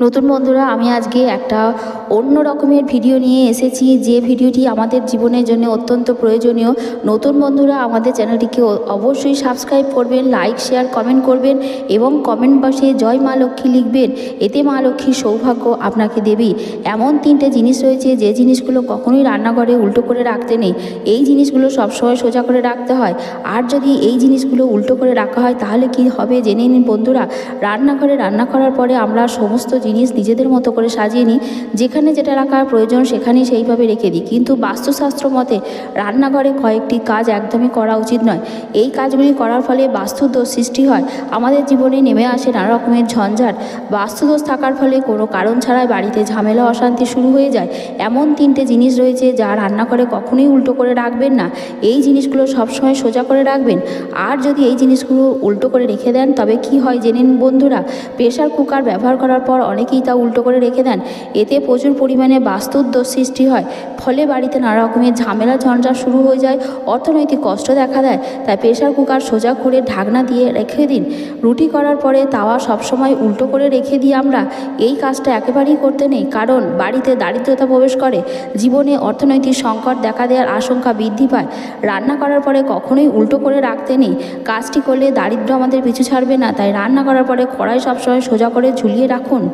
নতুন বন্ধুরা, আমি আজকে একটা অন্য রকমের ভিডিও নিয়ে এসেছি। যে ভিডিওটি আমাদের জীবনের জন্য অত্যন্ত প্রয়োজনীয়। নতুন বন্ধুরা, আমাদের চ্যানেলটিকে অবশ্যই সাবস্ক্রাইব করবেন, লাইক, শেয়ার, কমেন্ট করবেন এবং কমেন্ট বক্সে জয় মা লক্ষ্মী লিখবেন। এতে মা লক্ষ্মীর সৌভাগ্য আপনাকে দেবী। এমন তিনটে জিনিস রয়েছে, যে জিনিসগুলো কখনোই রান্নাঘরে উল্টো করে রাখতে নেই। এই জিনিসগুলো সবসময় সোজা করে রাখতে হয়। আর যদি এই জিনিসগুলো উল্টো করে রাখা হয়, তাহলে কি হবে? জেনে নিন বন্ধুরা, রান্নাঘরে রান্না করার পরে আমরা সমস্ত জিনিস নিজেদের মতো করে সাজিয়ে নিই, যেখানে যেটা রাখার প্রয়োজন সেখানেই সেইভাবে রেখে দিই। কিন্তু বাস্তুশাস্ত্র মতে, রান্নাঘরে কয়েকটি কাজ একদমই করা উচিত নয়। এই কাজগুলি করার ফলে বাস্তুদোষ সৃষ্টি হয়। আমাদের জীবনে নেমে আসে নানা রকমের ঝঞ্ঝাট। বাস্তুদোষ থাকার ফলে কোনো কারণ ছাড়াই বাড়িতে ঝামেলা, অশান্তি শুরু হয়ে যায়। এমন তিনটে জিনিস রয়েছে যা রান্নাঘরে কখনোই উল্টো করে রাখবেন না। এই জিনিসগুলো সবসময় সোজা করে রাখবেন। আর যদি এই জিনিসগুলো উল্টো করে রেখে দেন, তবে কি হয়? জেনে বন্ধুরা প্রেশার কুকার ব্যবহার করার পর অনেকেই তা উল্টো করে রেখে দেন। এতে প্রচুর পরিমাণে বাস্তুর দোষ সৃষ্টি হয়। ফলে বাড়িতে নানা রকমের ঝামেলা ঝঞ্ঝাট শুরু হয়ে যায়, অর্থনৈতিক কষ্ট দেখা দেয়। তাই প্রেশার কুকার সোজা করে ঢাকনা দিয়ে রেখে দিন। রুটি করার পরে তাওয়া সবসময় উল্টো করে রেখে দিই আমরা। এই কাজটা একেবারেই করতে নেই, কারণ বাড়িতে দারিদ্রতা প্রবেশ করে। জীবনে অর্থনৈতিক সংকট দেখা দেওয়ার আশঙ্কা বৃদ্ধি পায়। রান্না করার পরে কখনোই উল্টো করে রাখতে নেই। কাজটি করলে দারিদ্র আমাদের পিছু ছাড়বে না। তাই রান্না করার পরে কড়াই সবসময় সোজা করে ঝুলিয়ে রাখুন।